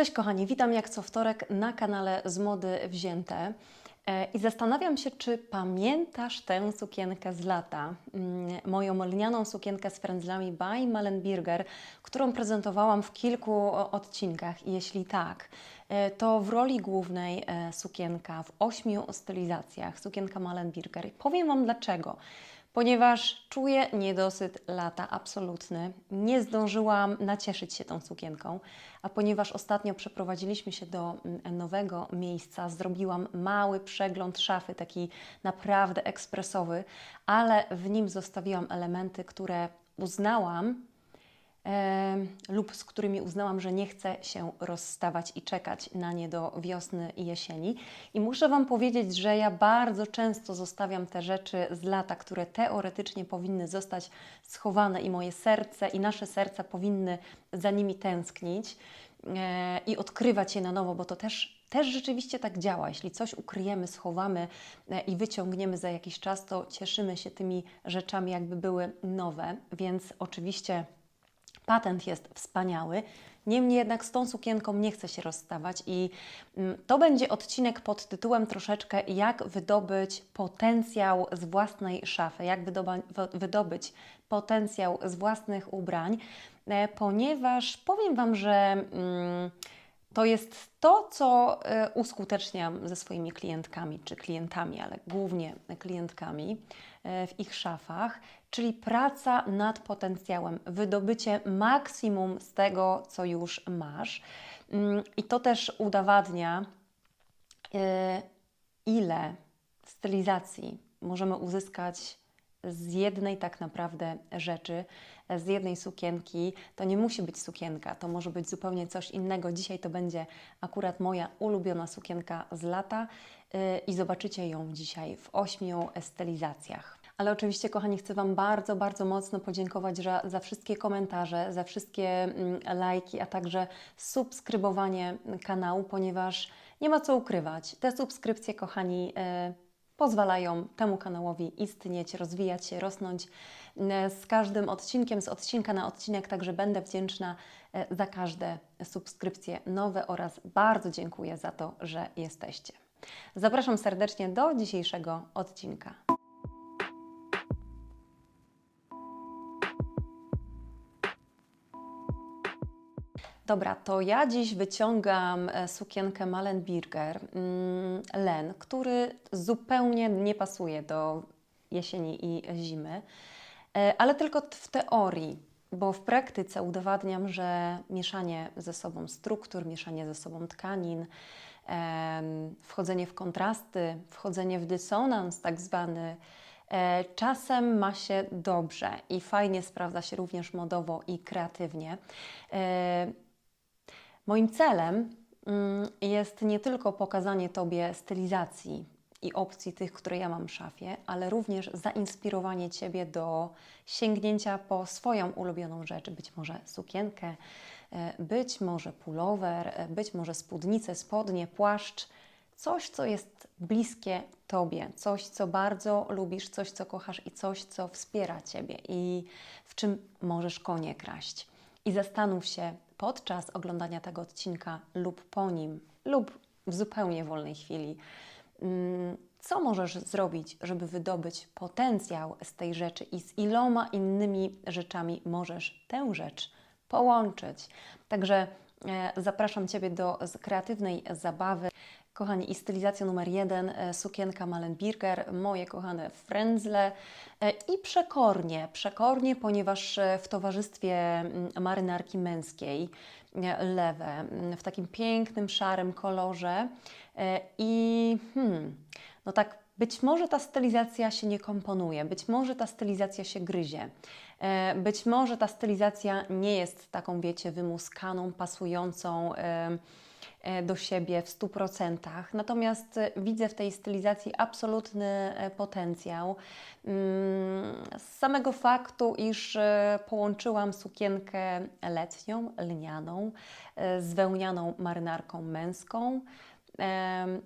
Cześć kochani, witam jak co wtorek na kanale z mody wzięte. E, I zastanawiam się, czy pamiętasz tę sukienkę z lata, mm, moją lnianą sukienkę z frędzlami by Malenbirger, którą prezentowałam w kilku odcinkach. Jeśli tak, e, to w roli głównej e, sukienka w ośmiu stylizacjach, sukienka Malenbirger. Powiem Wam dlaczego ponieważ czuję niedosyt lata absolutny. Nie zdążyłam nacieszyć się tą sukienką, a ponieważ ostatnio przeprowadziliśmy się do mm, nowego miejsca, zrobiłam mały przegląd szafy, taki naprawdę ekspresowy, ale w nim zostawiłam elementy, które uznałam, lub z którymi uznałam, że nie chcę się rozstawać i czekać na nie do wiosny i jesieni. I muszę Wam powiedzieć, że ja bardzo często zostawiam te rzeczy z lata, które teoretycznie powinny zostać schowane i moje serce i nasze serca powinny za nimi tęsknić e, i odkrywać je na nowo, bo to też też rzeczywiście tak działa. Jeśli coś ukryjemy, schowamy e, i wyciągniemy za jakiś czas, to cieszymy się tymi rzeczami, jakby były nowe. Więc oczywiście Patent jest wspaniały. Niemniej jednak z tą sukienką nie chcę się rozstawać i mm, to będzie odcinek pod tytułem troszeczkę jak wydobyć potencjał z własnej szafy, jak wydobyć potencjał z własnych ubrań, e, ponieważ powiem Wam, że mm, to jest to, co e, uskuteczniam ze swoimi klientkami czy klientami, ale głównie klientkami e, w ich szafach, czyli praca nad potencjałem, wydobycie maksimum z tego, co już masz. Mm, I to też udowadnia, e, ile stylizacji możemy uzyskać z jednej tak naprawdę rzeczy, z jednej sukienki. To nie musi być sukienka, to może być zupełnie coś innego. Dzisiaj to będzie akurat moja ulubiona sukienka z lata yy, i zobaczycie ją dzisiaj w ośmiu stylizacjach. Ale oczywiście, kochani, chcę Wam bardzo, bardzo mocno podziękować za, za wszystkie komentarze, za wszystkie mm, lajki, a także subskrybowanie kanału, ponieważ nie ma co ukrywać. Te subskrypcje, kochani, yy, pozwalają temu kanałowi istnieć, rozwijać się, rosnąć e, z każdym odcinkiem, z odcinka na odcinek, także będę wdzięczna e, za każde subskrypcje nowe oraz bardzo dziękuję za to, że jesteście. Zapraszam serdecznie do dzisiejszego odcinka. Dobra, to ja dziś wyciągam e, sukienkę Malenbirger mm, Len, który zupełnie nie pasuje do jesieni i zimy, e, ale tylko w teorii, bo w praktyce udowadniam, że mieszanie ze sobą struktur, mieszanie ze sobą tkanin, wchodzenie w kontrasty, wchodzenie w dysonans tak zwany, e, czasem ma się dobrze i fajnie sprawdza się również modowo i kreatywnie. Moim celem mm, jest nie tylko pokazanie Tobie stylizacji i opcji tych, które ja mam w szafie, ale również zainspirowanie Ciebie do sięgnięcia po swoją ulubioną rzecz, być może sukienkę, e, być może pullover, e, być może spódnicę, spodnie, płaszcz, coś, co jest bliskie Tobie, coś, co bardzo lubisz, coś, co kochasz i coś, co wspiera Ciebie i w czym możesz konie kraść. I zastanów się, podczas oglądania tego odcinka lub po nim, lub w zupełnie wolnej chwili, mm, co możesz zrobić, żeby wydobyć potencjał z tej rzeczy i z iloma innymi rzeczami możesz tę rzecz połączyć. Także e, zapraszam Ciebie do kreatywnej zabawy. Kochani, i stylizacja numer jeden, e, sukienka Malenbirger, moje kochane frędzle. E, i przekornie, przekornie, ponieważ e, w towarzystwie mm, marynarki męskiej, lewe, mm, w takim pięknym, szarym kolorze. I hmm, no tak być może ta stylizacja się nie komponuje, być może ta stylizacja się gryzie, być może ta stylizacja nie jest taką, wiecie, wymuskaną, pasującą, do siebie w 100%. Natomiast e, widzę w tej stylizacji absolutny e, potencjał. Mm, z samego faktu, iż połączyłam sukienkę letnią, lnianą, z wełnianą marynarką męską,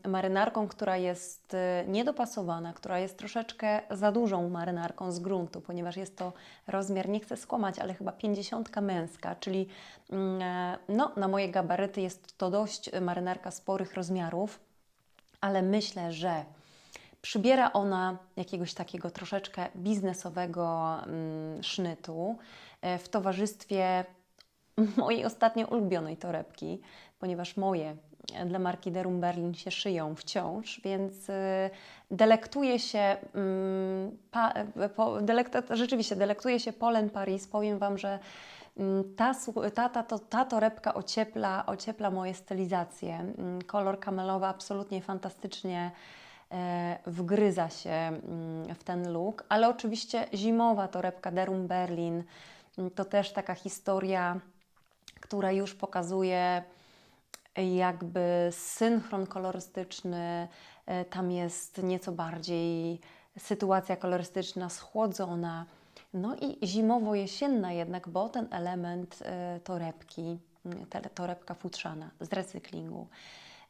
marynarką, która jest e, niedopasowana, która jest troszeczkę za dużą marynarką z gruntu, ponieważ jest to rozmiar, nie chcę skłamać, ale chyba 50 męska, czyli mm, e, no, na moje gabaryty jest to dość marynarka sporych rozmiarów, ale myślę, że przybiera ona jakiegoś takiego troszeczkę biznesowego mm, sznytu e, w towarzystwie mojej ostatnio ulubionej torebki, ponieważ moje dla marki Derum Berlin się szyją wciąż, więc e, delektuję się, mm, pa, e, po, rzeczywiście delektuję się Polen Paris. Powiem Wam, że mm, ta, ta, ta, to, ta torebka ociepla, ociepla moje stylizacje. Mm, Kolor kamelowy absolutnie fantastycznie e, wgryza się w ten look, ale oczywiście zimowa torebka Derum Berlin to też taka historia, która już pokazuje jakby synchron kolorystyczny, e, tam jest nieco bardziej sytuacja kolorystyczna schłodzona, no i zimowo-jesienna jednak, bo ten element e, torebki, torebka futrzana z recyklingu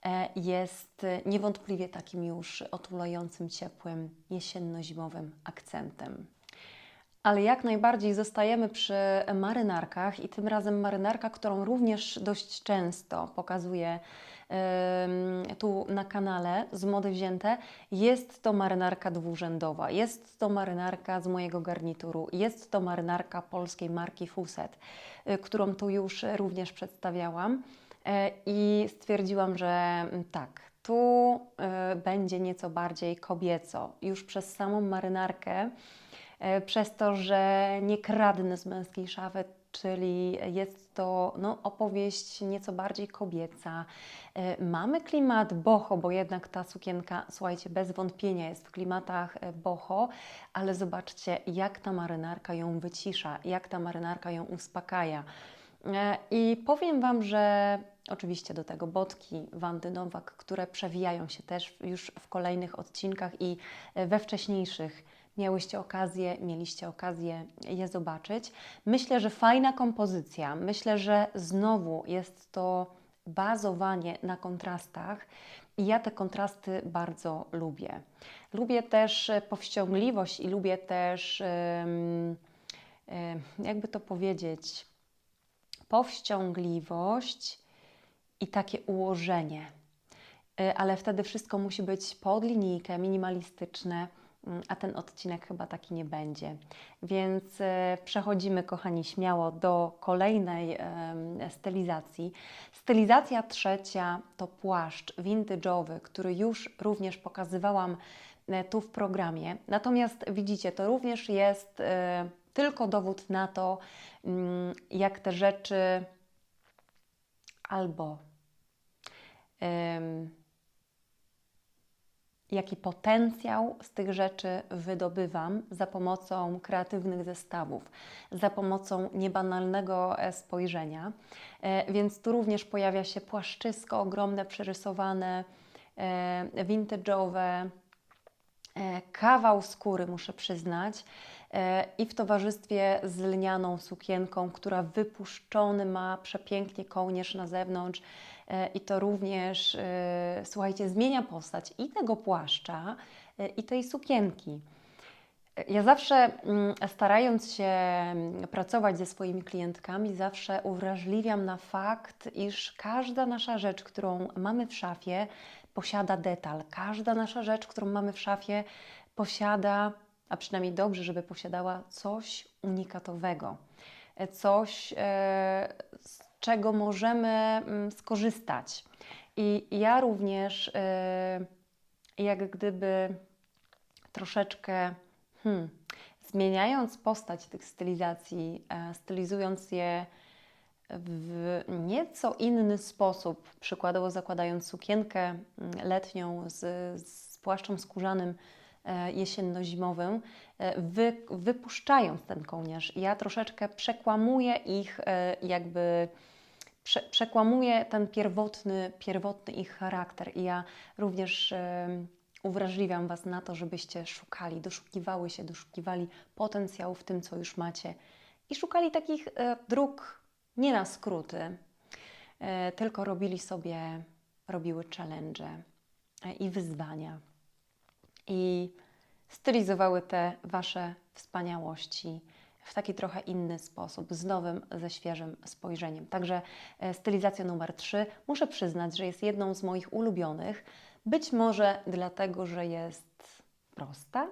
e, jest niewątpliwie takim już otulającym, ciepłym, jesienno-zimowym akcentem. Ale jak najbardziej zostajemy przy marynarkach i tym razem marynarka, którą również dość często pokazuję tu na kanale z mody wzięte, jest to marynarka dwurzędowa. Jest to marynarka z mojego garnituru. Jest to marynarka polskiej marki Fuset, y, którą tu już również przedstawiałam e, i stwierdziłam, że mm, tak, tu y, będzie nieco bardziej kobieco. Już przez samą marynarkę przez to, że nie kradnę z męskiej szafy, czyli jest to no, opowieść nieco bardziej kobieca. E, Mamy klimat boho, bo jednak ta sukienka, słuchajcie, bez wątpienia jest w klimatach e, boho, ale zobaczcie, jak ta marynarka ją wycisza, jak ta marynarka ją uspokaja. E, I powiem Wam, że oczywiście do tego botki Wandy Nowak, które przewijają się też już w kolejnych odcinkach i e, we wcześniejszych miałyście okazję, mieliście okazję je zobaczyć. Myślę, że fajna kompozycja. Myślę, że znowu jest to bazowanie na kontrastach i ja te kontrasty bardzo lubię. Lubię też e, powściągliwość i lubię też, em, jakby to powiedzieć, powściągliwość i takie ułożenie. Y, Ale wtedy wszystko musi być pod linijkę, minimalistyczne, a ten odcinek chyba taki nie będzie. Więc e, przechodzimy, kochani, śmiało do kolejnej stylizacji. Stylizacja trzecia to płaszcz vintage'owy, który już również pokazywałam e, tu w programie. Natomiast widzicie, to również jest e, tylko dowód na to, mm, jak te rzeczy albo jaki potencjał z tych rzeczy wydobywam za pomocą kreatywnych zestawów, za pomocą niebanalnego e, spojrzenia. E, Więc tu również pojawia się płaszczysko ogromne, przerysowane, e, vintage'owe, kawał skóry, muszę przyznać, i w towarzystwie z lnianą sukienką, która wypuszczony ma przepięknie kołnierz na zewnątrz. E, I to również, e, słuchajcie, zmienia postać i tego płaszcza, e, i tej sukienki. Ja zawsze mm, starając się mm, pracować ze swoimi klientkami, zawsze uwrażliwiam na fakt, iż każda nasza rzecz, którą mamy w szafie, posiada detal. Każda nasza rzecz, którą mamy w szafie, posiada, a przynajmniej dobrze, żeby posiadała coś unikatowego, coś, czego możemy mm, skorzystać. I ja również, e, jak gdyby troszeczkę hmm, zmieniając postać tych stylizacji, e, stylizując je w nieco inny sposób, przykładowo zakładając sukienkę mm, letnią z, z płaszczem skórzanym e, jesienno-zimowym, e, wy, wypuszczając ten kołnierz, ja troszeczkę przekłamuję ich jakby prze, przekłamuje ten pierwotny, pierwotny ich charakter. I ja również em, uwrażliwiam Was na to, żebyście szukali, doszukiwały się, doszukiwali potencjału w tym, co już macie i szukali takich e, dróg nie na skróty, e, tylko robili sobie robiły challenge e, i wyzwania i stylizowały te Wasze wspaniałości w taki trochę inny sposób, z nowym, ze świeżym spojrzeniem. Także e, stylizacja numer 3 muszę przyznać, że jest jedną z moich ulubionych, być może dlatego, że jest prosta,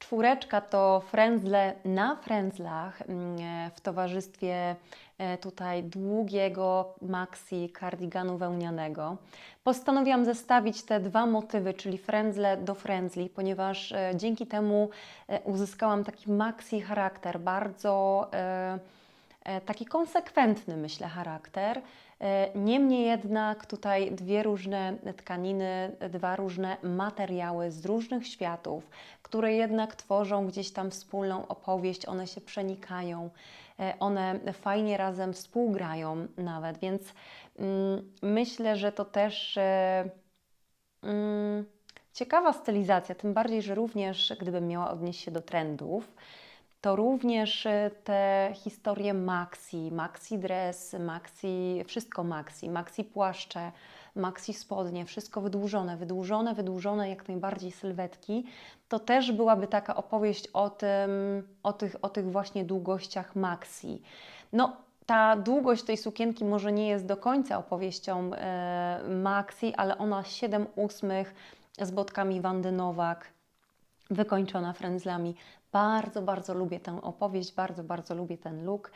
Czwóreczka to frędzle na frędzlach mm, e, w towarzystwie e, tutaj długiego maxi kardiganu wełnianego. Postanowiłam zestawić te dwa motywy, czyli frędzle do frędzli, ponieważ e, dzięki temu uzyskałam taki maxi charakter, bardzo taki konsekwentny, myślę, charakter. Niemniej jednak tutaj dwie różne tkaniny, dwa różne materiały z różnych światów, które jednak tworzą gdzieś tam wspólną opowieść, one się przenikają, e, one fajnie razem współgrają nawet, więc mm, myślę, że to też e, mm, ciekawa stylizacja, tym bardziej, że również gdybym miała odnieść się do trendów, to również e, te historie maxi, maxi dress, maxi, wszystko maxi, maxi płaszcze, maxi spodnie, wszystko wydłużone, wydłużone, wydłużone, jak najbardziej sylwetki, to też byłaby taka opowieść o tym, o tych, o tych właśnie długościach maxi. No, ta długość tej sukienki może nie jest do końca opowieścią e, maxi, ale ona 7 ósmych z botkami Wandy Nowak, wykończona frędzlami. Bardzo, bardzo lubię tę opowieść, bardzo, bardzo lubię ten look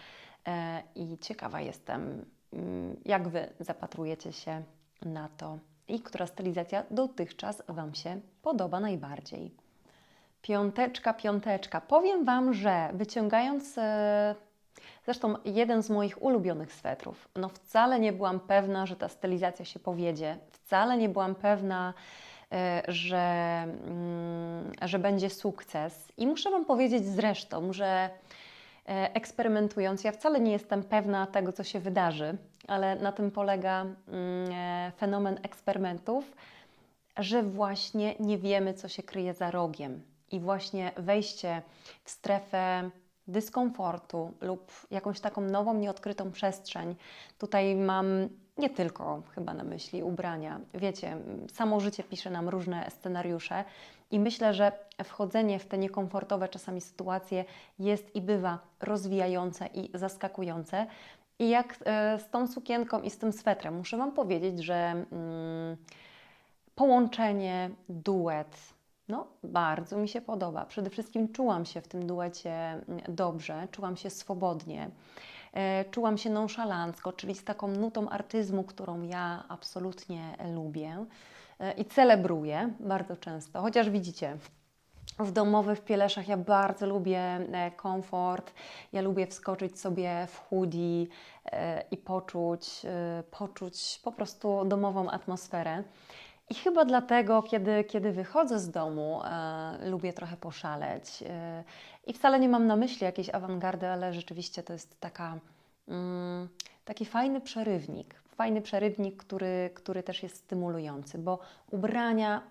e, i ciekawa jestem, mm, jak Wy zapatrujecie się na to i która stylizacja dotychczas Wam się podoba najbardziej. Piąteczka, piąteczka. Powiem Wam, że wyciągając e, zresztą jeden z moich ulubionych swetrów, no wcale nie byłam pewna, że ta stylizacja się powiedzie, wcale nie byłam pewna, że, mm, że będzie sukces. I muszę Wam powiedzieć zresztą, że E, eksperymentując. Ja wcale nie jestem pewna tego, co się wydarzy, ale na tym polega mm, e, fenomen eksperymentów, że właśnie nie wiemy, co się kryje za rogiem. I właśnie wejście w strefę dyskomfortu lub jakąś taką nową, nieodkrytą przestrzeń. Tutaj mam nie tylko chyba na myśli ubrania. Wiecie, samo życie pisze nam różne scenariusze i myślę, że wchodzenie w te niekomfortowe czasami sytuacje jest i bywa rozwijające i zaskakujące. I jak e, z tą sukienką i z tym swetrem, muszę Wam powiedzieć, że mm, połączenie, duet, no, bardzo mi się podoba. Przede wszystkim czułam się w tym duecie mm, dobrze, czułam się swobodnie. E, czułam się nonszalancko, czyli z taką nutą artyzmu, którą ja absolutnie lubię e, i celebruję bardzo często. Chociaż widzicie, w domowych pieleszach ja bardzo lubię e, komfort. Ja lubię wskoczyć sobie w hoodie i poczuć, poczuć po prostu domową atmosferę. I chyba dlatego, kiedy, kiedy wychodzę z domu, e, lubię trochę poszaleć. E, I wcale nie mam na myśli jakiejś awangardy, ale rzeczywiście to jest taka, mm, taki fajny przerywnik. Fajny przerywnik, który, który też jest stymulujący, bo ubrania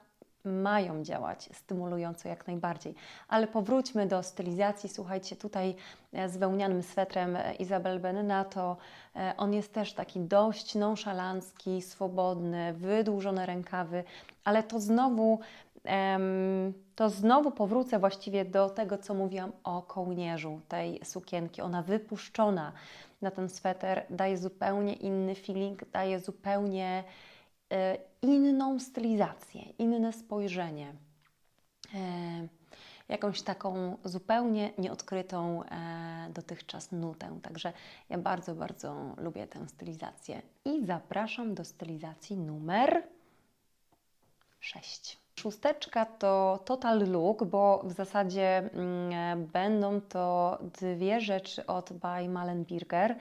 mają działać stymulująco jak najbardziej. Ale powróćmy do stylizacji. Słuchajcie, tutaj e, z wełnianym swetrem e, Izabel Benenato, e, on jest też taki dość nonszalancki, swobodny, wydłużone rękawy, ale to znowu to znowu powrócę właściwie do tego, co mówiłam o kołnierzu tej sukienki. Ona wypuszczona na ten sweter daje zupełnie inny feeling, daje zupełnie inną stylizację, inne spojrzenie, e, jakąś taką zupełnie nieodkrytą e, dotychczas nutę. Także ja bardzo, bardzo lubię tę stylizację i zapraszam do stylizacji numer 6. Szósteczka to Total Look, bo w zasadzie mm, będą to dwie rzeczy od by Malenbirger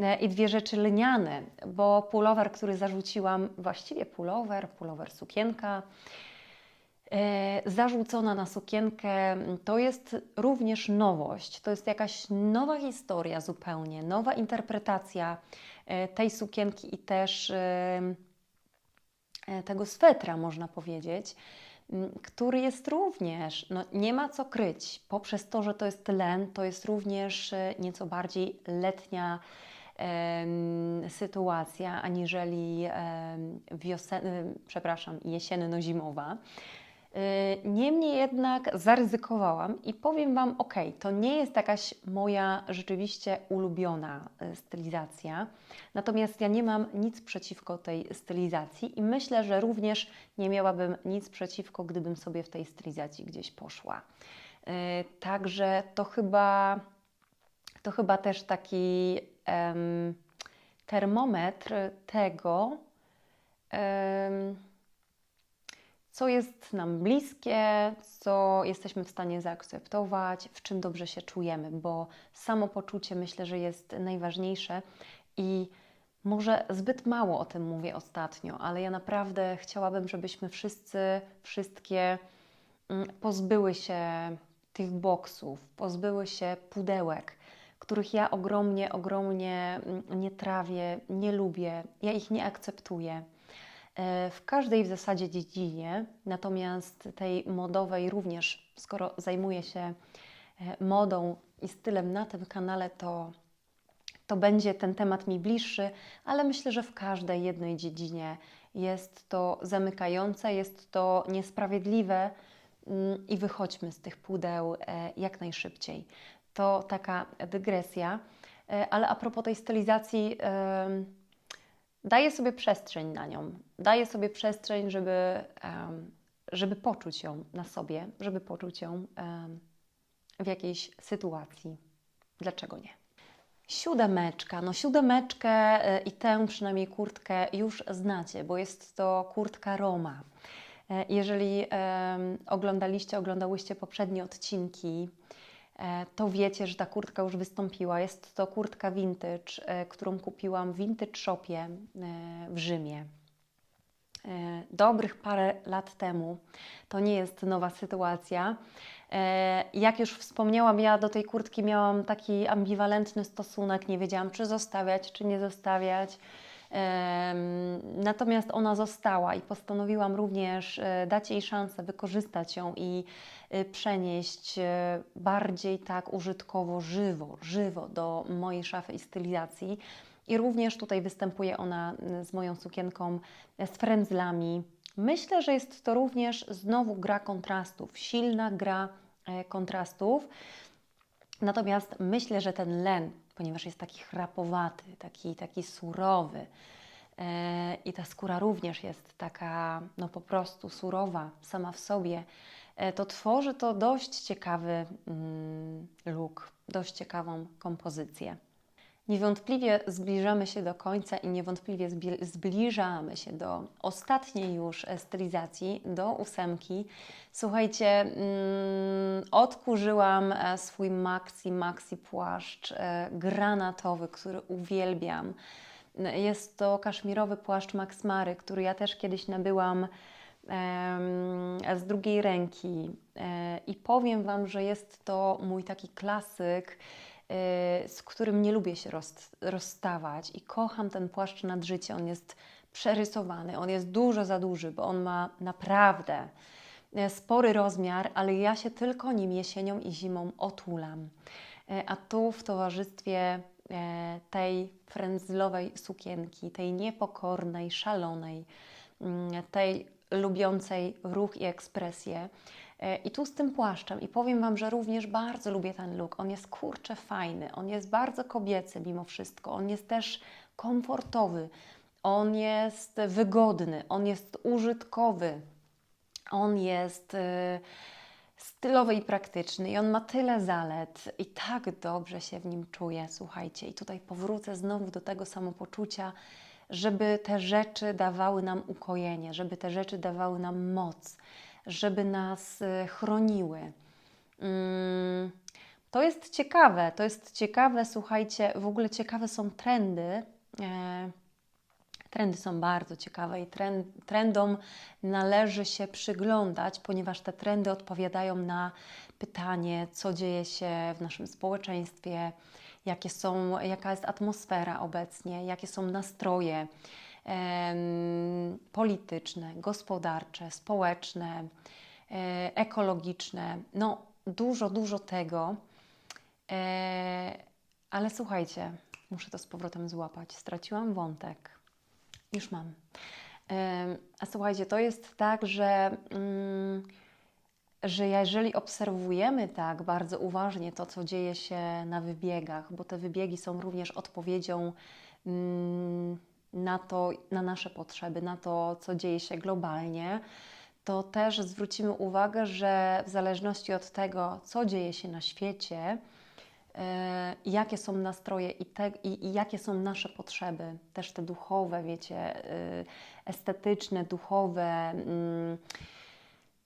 e, i dwie rzeczy lniane, bo pullover, który zarzuciłam, właściwie pullover, pullover sukienka, e, zarzucona na sukienkę, to jest również nowość. To jest jakaś nowa historia zupełnie, nowa interpretacja e, tej sukienki i też tego swetra, można powiedzieć, który jest również, no nie ma co kryć, poprzez to, że to jest len, to jest również e, nieco bardziej letnia sytuacja, aniżeli em, przepraszam, jesienno-zimowa. Y, Niemniej jednak zaryzykowałam i powiem Wam, ok, to nie jest jakaś moja rzeczywiście ulubiona y, stylizacja, natomiast ja nie mam nic przeciwko tej stylizacji i myślę, że również nie miałabym nic przeciwko, gdybym sobie w tej stylizacji gdzieś poszła. Y, Także to chyba, to chyba też taki termometr tego, co jest nam bliskie, co jesteśmy w stanie zaakceptować, w czym dobrze się czujemy, bo samopoczucie myślę, że jest najważniejsze. I może zbyt mało o tym mówię ostatnio, ale ja naprawdę chciałabym, żebyśmy wszyscy, wszystkie mm, pozbyły się tych boksów, pozbyły się pudełek, których ja ogromnie, ogromnie mm, nie trawię, nie lubię, ja ich nie akceptuję w każdej w zasadzie dziedzinie, natomiast tej modowej również, skoro zajmuję się e, modą i stylem na tym kanale, to, to będzie ten temat mi bliższy, ale myślę, że w każdej jednej dziedzinie jest to zamykające, jest to niesprawiedliwe mm, i wychodźmy z tych pudeł e, jak najszybciej. To taka dygresja, E, ale a propos tej stylizacji, daję sobie przestrzeń na nią. Daję sobie przestrzeń, żeby, żeby poczuć ją na sobie, żeby poczuć ją w jakiejś sytuacji. Dlaczego nie? Siódemeczka. No siódemeczkę e, i tę przynajmniej kurtkę już znacie, bo jest to kurtka Roma. E, Jeżeli oglądaliście, oglądałyście poprzednie odcinki, to wiecie, że ta kurtka już wystąpiła. Jest to kurtka vintage, e, którą kupiłam w vintage shopie e, w Rzymie. E, Dobrych parę lat temu. To nie jest nowa sytuacja. E, Jak już wspomniałam, ja do tej kurtki miałam taki ambiwalentny stosunek. Nie wiedziałam, czy zostawiać, czy nie zostawiać. Natomiast ona została i postanowiłam również e, dać jej szansę wykorzystać ją i e, przenieść e, bardziej tak użytkowo, żywo, żywo do mojej szafy i stylizacji. I również tutaj występuje ona z moją sukienką z frędzlami. Myślę, że jest to również znowu gra kontrastów, silna gra kontrastów. Natomiast myślę, że ten len, ponieważ jest taki chrapowaty, taki, taki surowy e, i ta skóra również jest taka, no po prostu surowa sama w sobie, e, to tworzy to dość ciekawy mm, look, dość ciekawą kompozycję. Niewątpliwie zbliżamy się do końca i niewątpliwie zbliżamy się do ostatniej już e, stylizacji, do ósemki. Słuchajcie, mm, odkurzyłam e, swój maxi, maxi płaszcz e, granatowy, który uwielbiam. Jest to kaszmirowy płaszcz Max Mary, który ja też kiedyś nabyłam z drugiej ręki. E, I powiem Wam, że jest to mój taki klasyk, e, z którym nie lubię się roz, rozstawać i kocham ten płaszcz nad życie. On jest przerysowany, on jest dużo za duży, bo on ma naprawdę e, spory rozmiar, ale ja się tylko nim jesienią i zimą otulam. E, A tu w towarzystwie tej frędzlowej sukienki, tej niepokornej, szalonej, mm, tej lubiącej ruch i ekspresję. E, I tu z tym płaszczem, i powiem Wam, że również bardzo lubię ten look. On jest kurczę fajny, on jest bardzo kobiecy mimo wszystko, on jest też komfortowy, on jest wygodny, on jest użytkowy, on jest y, stylowy i praktyczny. I on ma tyle zalet. I tak dobrze się w nim czuję, słuchajcie. I tutaj powrócę znowu do tego samopoczucia, żeby te rzeczy dawały nam ukojenie, żeby te rzeczy dawały nam moc, żeby nas y, chroniły. Mm, To jest ciekawe, to jest ciekawe, słuchajcie, w ogóle ciekawe są trendy. e, Trendy są bardzo ciekawe i trend, trendom należy się przyglądać, ponieważ te trendy odpowiadają na pytanie, co dzieje się w naszym społeczeństwie, jakie są, jaka jest atmosfera obecnie, jakie są nastroje polityczne, gospodarcze, społeczne, ekologiczne. No, dużo, dużo tego. E, ale słuchajcie, Muszę to z powrotem złapać. Straciłam wątek. Już mam. A słuchajcie, to jest tak, że, mm, że jeżeli obserwujemy tak bardzo uważnie to, co dzieje się na wybiegach, bo te wybiegi są również odpowiedzią mm, na to, na nasze potrzeby, na to, co dzieje się globalnie, to też zwrócimy uwagę, że w zależności od tego, co dzieje się na świecie, e, jakie są nastroje i, te, i, i jakie są nasze potrzeby, też te duchowe, wiecie, y, estetyczne, duchowe, mm,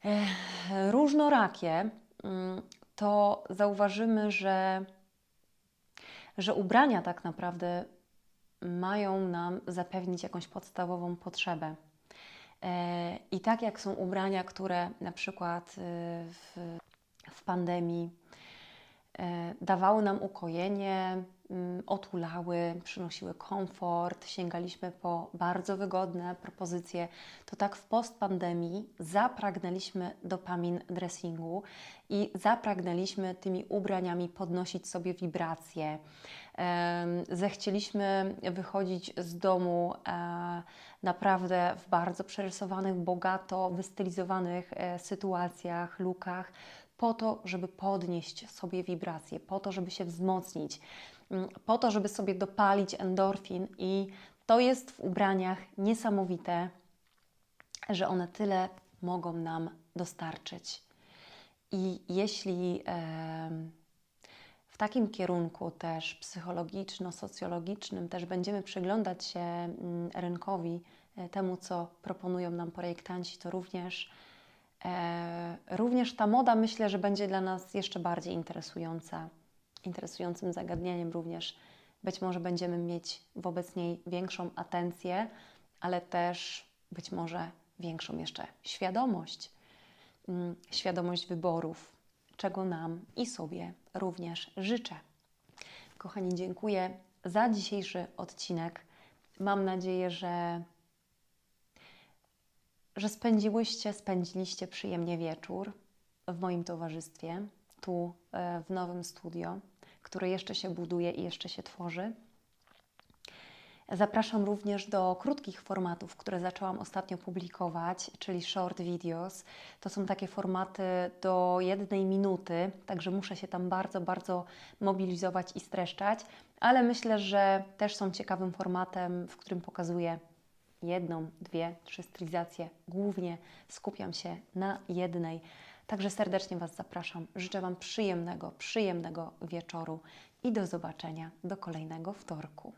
e, różnorakie, mm, to zauważymy, że, że ubrania tak naprawdę mają nam zapewnić jakąś podstawową potrzebę. E, I tak jak są ubrania, które na przykład y, w, w pandemii e, dawały nam ukojenie, otulały, przynosiły komfort, sięgaliśmy po bardzo wygodne propozycje, to tak w postpandemii zapragnęliśmy dopamin dressingu i zapragnęliśmy tymi ubraniami podnosić sobie wibracje. Zechcieliśmy wychodzić z domu e, naprawdę w bardzo przerysowanych, bogato wystylizowanych e, sytuacjach, lukach, po to, żeby podnieść sobie wibracje, po to, żeby się wzmocnić, mm, po to, żeby sobie dopalić endorfin i to jest w ubraniach niesamowite, że one tyle mogą nam dostarczyć. I jeśli w takim kierunku też psychologiczno-socjologicznym też będziemy przyglądać się mm, rynkowi, e, temu, co proponują nam projektanci, to również, e, również ta moda myślę, że będzie dla nas jeszcze bardziej interesująca, interesującym zagadnieniem również. Być może będziemy mieć wobec niej większą atencję, ale też być może większą jeszcze świadomość, mm, świadomość wyborów, czego nam i sobie również życzę. Kochani, dziękuję za dzisiejszy odcinek. Mam nadzieję, że, że spędziłyście, spędziliście przyjemnie wieczór w moim towarzystwie, e, w nowym studio, które jeszcze się buduje i jeszcze się tworzy. Zapraszam również do krótkich formatów, które zaczęłam ostatnio publikować, czyli short videos. To są takie formaty do jednej minuty, także muszę się tam bardzo, bardzo mobilizować i streszczać, ale myślę, że też są ciekawym formatem, w którym pokazuję jedną, dwie, trzy stylizacje. Głównie skupiam się na jednej. Także serdecznie Was zapraszam. Życzę Wam przyjemnego, przyjemnego wieczoru i do zobaczenia do kolejnego wtorku.